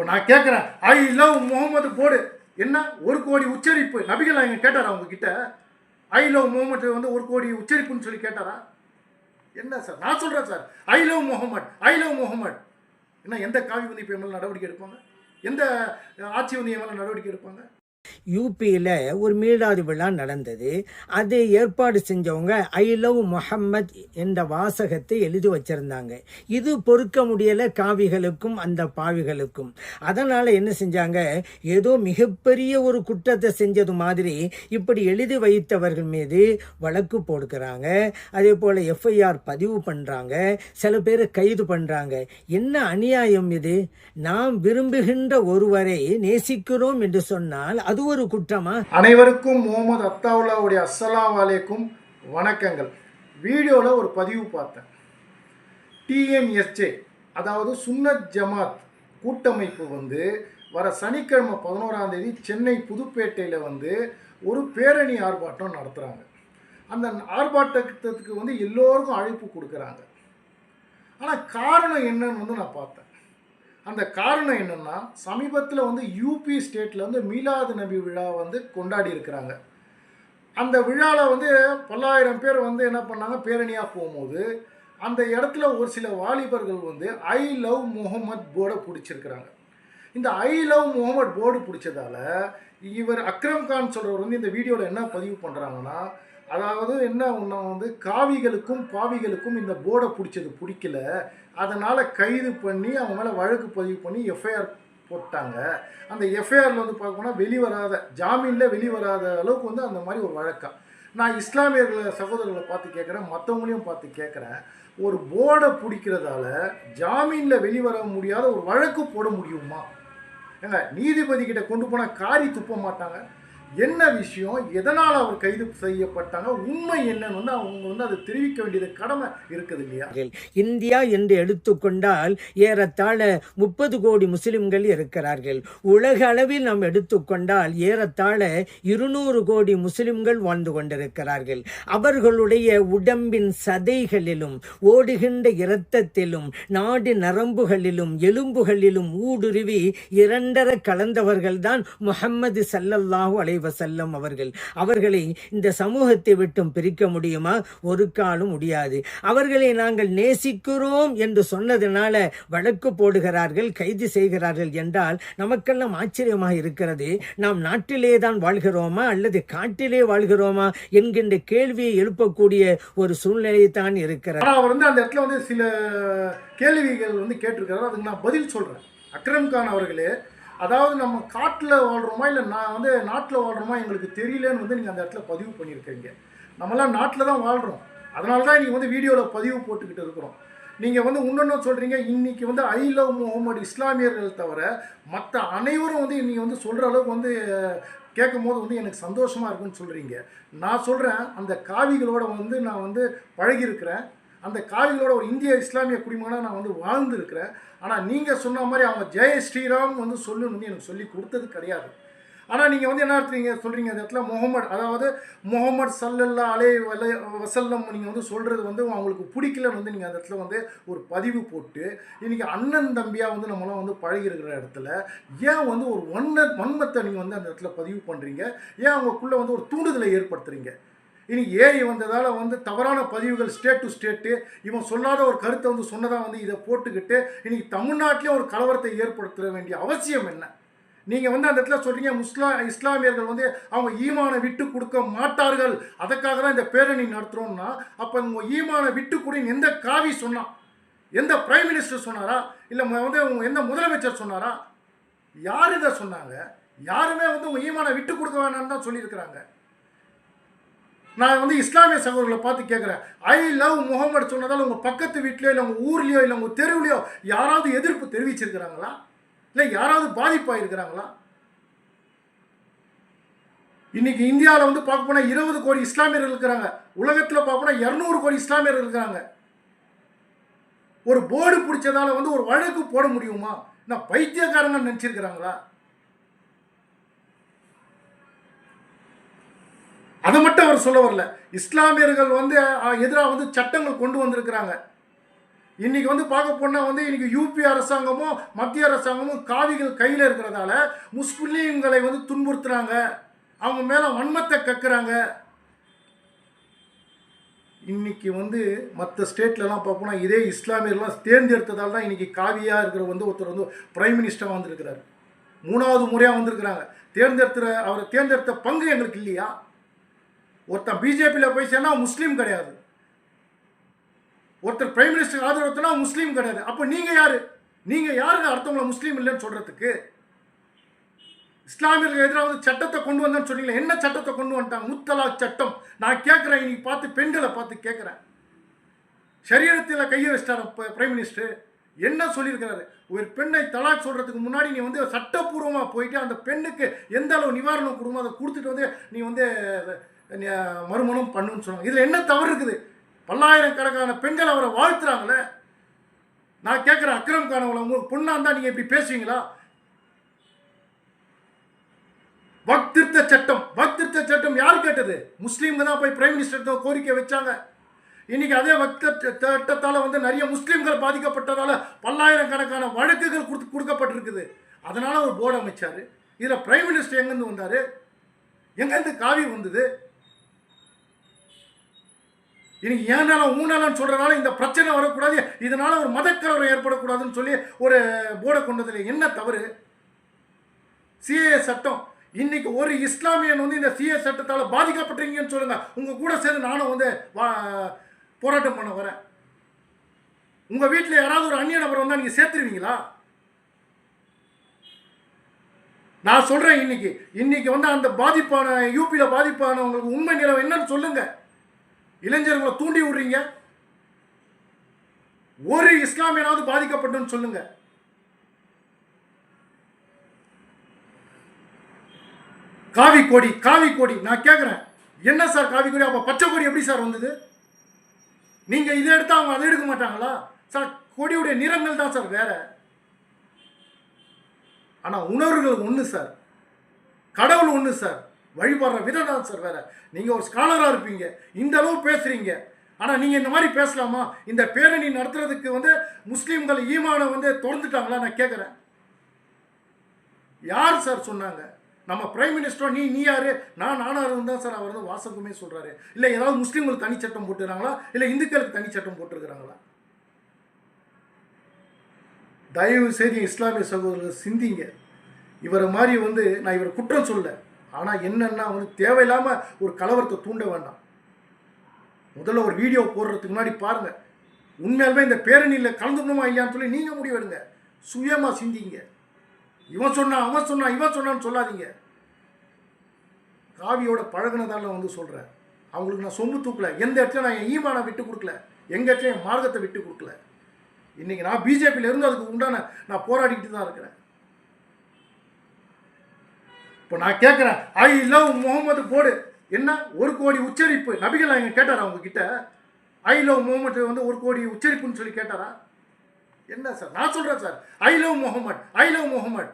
இப்போ நான் கேட்குறேன் ஐ லவ் முகமது போடு. என்ன? ஒரு கோடி உச்சரிப்பு. நபிகள் அவங்க கேட்டாரா அவங்கக்கிட்ட ஐ லவ் முகமது வந்து ஒரு கோடி உச்சரிப்புன்னு சொல்லி கேட்டாரா? என்ன சார்? நான் சொல்கிறேன் sir. I love Muhammad I love Muhammad என்ன எந்த காவி வந்து இப்போ எம்எல்ஏ நடவடிக்கை எடுப்பாங்க? எந்த ஆட்சி வந்து என் நடவடிக்கை எடுப்பாங்க? யூபியில் ஒரு மீளாது விழா நடந்தது. அது ஏற்பாடு செஞ்சவங்க ஐ லவ் முஹம்மத் என்ற வாசகத்தை எழுதி வச்சிருந்தாங்க. இது பொறுக்க முடியலை காவிகளுக்கும் அந்த பாவிகளுக்கும். அதனால் என்ன செஞ்சாங்க? ஏதோ மிகப்பெரிய ஒரு குற்றத்தை செஞ்சது மாதிரி இப்படி எழுதி வைத்தவர்கள் மீது வழக்கு போடுக்கிறாங்க அதே போல் எஃப்ஐஆர் பதிவு பண்ணுறாங்க சில பேர் கைது பண்ணுறாங்க என்ன அநியாயம் இது? நாம் விரும்புகின்ற ஒருவரை நேசிக்கிறோம் என்று சொன்னால் அது ஒரு குற்றமா? அனைவருக்கும் முகமது அத்தாவுல்லாவுடைய அஸ்ஸலாம் வலைக்கும் வணக்கங்கள். வீடியோவில் ஒரு பதிவு பார்த்தேன். டிஎன்எஸ்ஜே அதாவது சுன்னத் ஜமாத் கூட்டமைப்பு வந்து வர சனிக்கிழமை பதினோராம் தேதி சென்னை புதுப்பேட்டையில் வந்து ஒரு பேரணி ஆர்ப்பாட்டம் நடத்துகிறாங்க அந்த ஆர்ப்பாட்டத்துக்கு வந்து எல்லோருக்கும் அழைப்பு கொடுக்குறாங்க. ஆனால் காரணம் என்னன்னு வந்து நான் பார்த்தேன். அந்த காரணம் என்னென்னா சமீபத்தில் வந்து யூபி ஸ்டேட்டில் வந்து மீலாது நபி விழா வந்து கொண்டாடி இருக்கிறாங்க. அந்த விழாவில் வந்து பல்லாயிரம் பேர் வந்து என்ன பண்ணாங்க பேரணியாக போகும்போது அந்த இடத்துல ஒரு சில வாலிபர்கள் வந்து ஐ லவ் முகமது போர்டை பிடிச்சிருக்கிறாங்க. இந்த ஐ லவ் முகமது போர்டு பிடிச்சதால இவர் அக்ரம் கான் சொல்கிறவர் வந்து இந்த வீடியோவில் என்ன பதிவு பண்ணுறாங்கன்னா அதாவது என்ன ஒன்று வந்து காவிகளுக்கும் பாவிகளுக்கும் இந்த போர்டை பிடிச்சது பிடிக்கல. அதனால் கைது பண்ணி அவங்க மேலே வழக்கு பதிவு பண்ணி எஃப்ஐஆர் போட்டாங்க. அந்த எஃப்ஐஆரில் வந்து பார்க்கணும்னா வெளிவராத ஜாமீனில் வெளிவராத அளவுக்கு வந்து அந்த மாதிரி ஒரு வழக்கம் நான் இஸ்லாமியர்களை சகோதரர்களை பார்த்து கேட்குறேன் மற்றவங்களையும் பார்த்து கேட்குறேன். ஒரு போர்டை பிடிக்கிறதால ஜாமீனில் வெளிவர முடியாத ஒரு வழக்கு போட முடியுமா? ஏங்க நீதிபதி கிட்ட கொண்டு போனால் காரி துப்ப மாட்டாங்க. என்ன விஷயம்? எதனால் அவர் கைது செய்யப்பட்டாங்க? உண்மை என்னன்னு வந்து அவங்க வந்து அதை தெரிவிக்க வேண்டியது கடமை இருக்குது இல்லையா? இந்தியா என்று எடுத்துக்கொண்டால் ஏறத்தாழ முப்பது கோடி முஸ்லிம்கள் இருக்கிறார்கள். உலக அளவில் நாம் எடுத்துக்கொண்டால் ஏறத்தாழ இருநூறு கோடி முஸ்லிம்கள் வாழ்ந்து கொண்டிருக்கிறார்கள். அவர்களுடைய உடம்பின் சதைகளிலும் ஓடுகின்ற இரத்தத்திலும் நாடு நரம்புகளிலும் எலும்புகளிலும் ஊடுருவி இரண்டர கலந்தவர்கள்தான் முகம்மது சல்லல்லாஹு அலை வசல்லம் அவர்கள். அவர்களை இந்த சமூகத்தை விட்டும் பிரிக்க முடியுமா? ஒரு காலம் முடியாது. அவர்களை நாங்கள் நேசிக்கிறோம் என்று சொன்னதுனால வழக்கு போடுகிறார்கள் கைது செய்கிறார்கள் என்றால் நமக்கெல்லாம் ஆச்சரியமாக இருக்கிறது. நாம் நாட்டிலே தான் வாழ்கிறோமா அல்லது காட்டிலே வாழ்கிறோமா என்கின்ற கேள்வியை எழுப்பக்கூடிய ஒரு சூழ்நிலை தான் இருக்கிறது. அவர் வந்து அந்த இடத்துல வந்து சில கேள்விகள் வந்து கேட்டிருக்கிறார். அதுக்கு நான் பதில் சொல்கிறேன் அக்ரம் கான் அவர்களே அதாவது நம்ம காட்டில் வாழ்கிறோமா இல்லை நான் வந்து நாட்டில் வாழ்கிறோமா எங்களுக்கு தெரியலன்னு வந்து நீங்கள் அந்த இடத்துல பதிவு பண்ணியிருக்கீங்க நம்மளாம் நாட்டில் தான் வாழ்கிறோம் அதனால தான் நீங்கள் வந்து வீடியோவில் பதிவு போட்டுக்கிட்டு இருக்கிறோம். நீங்கள் வந்து இன்னொன்று சொல்கிறீங்க இன்னைக்கு வந்து ஐ லவ் முகமது இஸ்லாமியர்கள் தவிர மற்ற அனைவரும் வந்து நீங்கள் வந்து சொல்கிற அளவுக்கு வந்து கேட்கும் போது வந்து எனக்கு சந்தோஷமாக இருக்குன்னு சொல்கிறீங்க நான் சொல்கிறேன் அந்த காவிகளோட வந்து நான் வந்து பழகியிருக்கிறேன். அந்த காவிகளோட ஒரு இந்திய இஸ்லாமிய குடிமகனாக நான் வந்து வாழ்ந்துருக்கிறேன். ஆனால் நீங்கள் சொன்ன மாதிரி அவங்க ஜெய ஸ்ரீராம் வந்து சொல்லுன்னு வந்து எனக்கு சொல்லி கொடுத்தது கிடையாது. ஆனால் நீங்கள் வந்து என்ன எடுத்தீங்க சொல்கிறீங்க அந்த இடத்துல முகமது அதாவது முகமது சல்லல்லா அலே வல வசல்லம் நீங்கள் வந்து சொல்கிறது வந்து அவங்களுக்கு பிடிக்கலன்னு வந்து நீங்கள் அந்த இடத்துல வந்து ஒரு பதிவு போட்டு இன்றைக்கி அண்ணன் தம்பியாக வந்து நம்மளாம் வந்து பழகி இருக்கிற இடத்துல ஏன் வந்து ஒரு ஒன்ன வன்மத்தை நீங்கள் வந்து அந்த இடத்துல பதிவு பண்ணுறீங்க ஏன் அவங்களுக்குள்ளே வந்து ஒரு தூண்டுதலை ஏற்படுத்துகிறீங்க இனி ஏஐ வந்ததால் வந்து தவறான பதிவுகள் ஸ்டேட் டு ஸ்டேட்டு இவன் சொல்லாத ஒரு கருத்தை வந்து சொன்னதாக வந்து இதை போட்டுக்கிட்டு இனி தமிழ்நாட்டிலே ஒரு கலவரத்தை ஏற்படுத்த வேண்டிய அவசியம் என்ன? நீங்கள் வந்து அந்த இடத்துல சொல்கிறீங்க முஸ்லா இஸ்லாமியர்கள் வந்து அவங்க ஈமானை விட்டு கொடுக்க மாட்டார்கள். அதுக்காக தான் இந்த பேரணி நடத்துகிறோம்னா அப்போ உங்கள் ஈமானை விட்டு கொடுங்க எந்த காவி சொன்னான் எந்த பிரைம் மினிஸ்டர் சொன்னாரா? இல்லை வந்து உங்க எந்த முதலமைச்சர் சொன்னாரா? யார் இதை சொன்னாங்க? யாருமே வந்து உங்கள் ஈமானை விட்டு கொடுக்க வேணாம்னு தான் சொல்லியிருக்கிறாங்க. நான் வந்து இஸ்லாமிய சகோதரர்களை பார்த்து கேட்குறேன் ஐ லவ் முகமது சொன்னதால் உங்கள் பக்கத்து வீட்லையோ இல்லை உங்கள் ஊர்லேயோ இல்லை உங்கள் தெருவுலையோ யாராவது எதிர்ப்பு தெரிவிச்சிருக்கிறாங்களா? இல்லை யாராவது பாதிப்பாயிருக்கிறாங்களா? இன்னைக்கு இந்தியாவில் வந்து பார்க்க போனால் இருபது கோடி இஸ்லாமியர்கள் இருக்கிறாங்க. உலகத்தில் பார்க்க போனால் இரநூறு கோடி இஸ்லாமியர்கள் இருக்கிறாங்க. ஒரு போர்டு பிடிச்சதால வந்து ஒரு வழக்கு போட முடியுமா? நான் பைத்தியக்காரங்க நினச்சிருக்கிறாங்களா? அதை மட்டும் அவர் சொல்ல வரல. இஸ்லாமியர்கள் வந்து எதிராக வந்து சட்டங்கள் கொண்டு வந்திருக்கிறாங்க. இன்னைக்கு வந்து பார்க்க போனால் வந்து இன்னைக்கு யூபி அரசாங்கமும் மத்திய அரசாங்கமும் காவிகள் கையில் இருக்கிறதால முஸ்லீம்களை வந்து துன்புறுத்துறாங்க. அவங்க மேலே வன்மத்தை கக்குறாங்க. இன்னைக்கு வந்து மற்ற ஸ்டேட்லலாம் பார்ப்போம்னா இதே இஸ்லாமியர்லாம் தேர்ந்தெடுத்ததால் தான் இன்றைக்கி காவியாக இருக்கிற வந்து ஒருத்தர் வந்து பிரைம் மினிஸ்டராக வந்திருக்கிறாரு. மூணாவது முறையாக வந்திருக்கிறாங்க. தேர்ந்தெடுத்த அவரை தேர்ந்தெடுத்த பங்கு எங்களுக்கு இல்லையா? ஒருத்தன் பிஜேபியில் போய் சேர்ந்தா முஸ்லீம் கிடையாது. ஒருத்தர் பிரைம் மினிஸ்டர் ஆதரவுனா முஸ்லீம் கிடையாது. அப்போ நீங்கள் யார்? நீங்கள் யாருங்க அடுத்தவங்கள முஸ்லீம் இல்லைன்னு சொல்கிறதுக்கு இஸ்லாமியர்களுக்கு எதிராக வந்து சட்டத்தை கொண்டு வந்தேன்னு சொன்னீங்களே என்ன சட்டத்தை கொண்டு வந்துட்டாங்க? முத்தலா சட்டம். நான் கேட்குறேன் இன்னைக்கு பார்த்து பெண்களை பார்த்து கேட்குறேன். சரீரத்தில் கையை வச்சிட்டார் பிரைம் மினிஸ்டர் என்ன சொல்லியிருக்கிறாரு? ஒரு பெண்ணை தலாக் சொல்கிறதுக்கு முன்னாடி நீ வந்து சட்டப்பூர்வமாக போயிட்டு அந்த பெண்ணுக்கு எந்த அளவு நிவாரணம் கொடுமோ அதை கொடுத்துட்டு வந்து நீ வந்து மறுமணம் பண்ணுன்னு சொன்னாங்க. இதில் என்ன தவறு இருக்குது? பல்லாயிரக்கணக்கான பெண்கள் அவரை வாழ்த்துறாங்களே. நான் கேட்குறேன் அக்ரம் கானவங்களை உங்களுக்கு பொண்ணாக இருந்தால் நீங்கள் இப்படி பேசுவீங்களா? வக்திருத்த சட்டம் வக்திருத்த சட்டம் யார் கேட்டது? முஸ்லீம்ங்க தான் போய் பிரைம் மினிஸ்டர் கோரிக்கை வச்சாங்க. இன்னைக்கு அதே வக்த சட்டத்தால் வந்து நிறைய முஸ்லீம்கள் பாதிக்கப்பட்டதால் பல்லாயிரக்கணக்கான வழக்குகள் கொடுத்து கொடுக்கப்பட்டிருக்குது. அதனால் ஒரு போர்டு அமைச்சார். இதில் பிரைம் மினிஸ்டர் எங்கேருந்து வந்தார்? எங்கேருந்து காவி வந்தது? இன்னைக்கு ஏனால ஊனாலும் சொல்கிறனால இந்த பிரச்சனை வரக்கூடாது? இதனால் ஒரு மதக்கலவரம் ஏற்படக்கூடாதுன்னு சொல்லி ஒரு போர்டை கொண்டதில் என்ன தவறு? சிஏ சட்டம். இன்னைக்கு ஒரு இஸ்லாமியன் வந்து இந்த சிஏ சட்டத்தால் பாதிக்கப்பட்டிருக்கீங்கன்னு சொல்லுங்கள் உங்கள் கூட சேர்ந்து நானும் வந்து வா- போராட்டம் பண்ண வரேன். உங்கள் வீட்டில் யாராவது ஒரு அந்நிய நபர் வந்தால் நீங்கள் சேர்த்துருவீங்களா? நான் சொல்கிறேன் இன்னைக்கு. இன்னைக்கு வந்து அந்த பாதிப்பான யூபியில் பாதிப்பானவங்களுக்கு உண்மை நிலவு என்னன்னு சொல்லுங்கள் இளைஞர்களை தூண்டி விடுறீங்க. ஒரு இஸ்லாமியனாவது பாதிக்கப்பட்டுன்னு சொல்லுங்க. காவி கொடி காவி கொடி. நான் கேட்குறேன் என்ன சார் காவி கொடி? அப்போ பச்சை கொடி எப்படி சார் வந்தது? நீங்கள் இதை எடுத்தா அவங்க அதை எடுக்க மாட்டாங்களா? சார் கொடியுடைய நிறங்கள் தான் சார் வேற. ஆனால் உணர்வுகள் ஒன்று சார். கடவுள் ஒன்று சார். வழிபடுற விதம் தான் சார் வேற. நீங்கள் ஒரு ஸ்காலராக இருப்பீங்க. இந்த அளவு பேசுகிறீங்க ஆனால் நீங்கள் இந்த மாதிரி பேசலாமா? இந்த பேரணி நடத்துறதுக்கு வந்து முஸ்லீம்கள் ஈமானை வந்து திறந்துட்டாங்களா? நான் கேட்குறேன் யார் சார் சொன்னாங்க? நம்ம பிரைம் மினிஸ்டர் நீ நீ யாரு? நான் நானா இருந்தால் சார் அவர் வந்து வாசகமே சொல்கிறாரு இல்லை ஏதாவது முஸ்லீம்களுக்கு தனி சட்டம் போட்டுக்கிறாங்களா இல்லை இந்துக்களுக்கு தனி சட்டம் தயவு செய்து இஸ்லாமிய சகோதரர்கள் சிந்திங்க. இவரை மாதிரி வந்து நான் இவரை குற்றம் சொல்ல ஆனால் என்னென்னா வந்து தேவையில்லாமல் ஒரு கலவரத்தை தூண்ட வேண்டாம். முதல்ல ஒரு வீடியோ போடுறதுக்கு முன்னாடி பாருங்கள் உண்மையாலுமே இந்த பேரணியில் கலந்துக்கணுமா இல்லையான்னு சொல்லி நீங்கள் முடிவெடுங்க. சுயமாக சிந்திங்க. இவன் சொன்னான் அவன் சொன்னான் இவன் சொன்னான்னு சொல்லாதீங்க. காவியோட பழகுனதால வந்து சொல்கிறேன் அவங்களுக்கு நான் சொம்பு தூக்கல. எந்த இடத்துல நான் என் ஈமானை விட்டு கொடுக்கல? எங்கள் இடத்துல என் மார்க்கத்தை விட்டு கொடுக்கல? இன்னைக்கு நான் பிஜேபியில் இருந்து அதுக்கு உண்டான நான் போராடிக்கிட்டு தான் இருக்கிறேன். இப்போ நான் கேட்குறேன் ஐ லவ் முகமது போடு. என்ன? ஒரு கோடி உச்சரிப்பு. நபிகள் அவங்க கேட்டாரா அவங்கக்கிட்ட ஐ லவ் முகமது வந்து ஒரு கோடி உச்சரிப்புன்னு சொல்லி கேட்டாரா? என்ன சார்? நான் சொல்கிறேன் sir. I love Muhammad I love Muhammad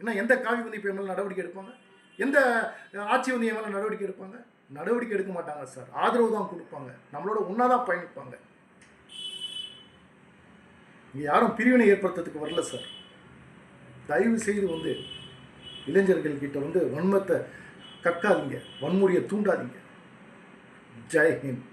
என்ன எந்த காவி வந்து இப்போ மேலே நடவடிக்கை எடுப்பாங்க? எந்த ஆட்சி வந்து எம்எல்ஏ நடவடிக்கை எடுப்பாங்க? நடவடிக்கை எடுக்க மாட்டாங்க சார். ஆதரவு தான் கொடுப்பாங்க. நம்மளோட ஒன்றா தான் பயணிப்பாங்க. இங்கே யாரும் பிரிவினை ஏற்படுத்துறதுக்கு வரல சார். தயவு செய்து வந்து இளைஞர்கள் கிட்ட வந்து வன்மத்தை கக்காதீங்க வன்முறையை தூண்டாதீங்க. ஜெய் ஹிந்த்.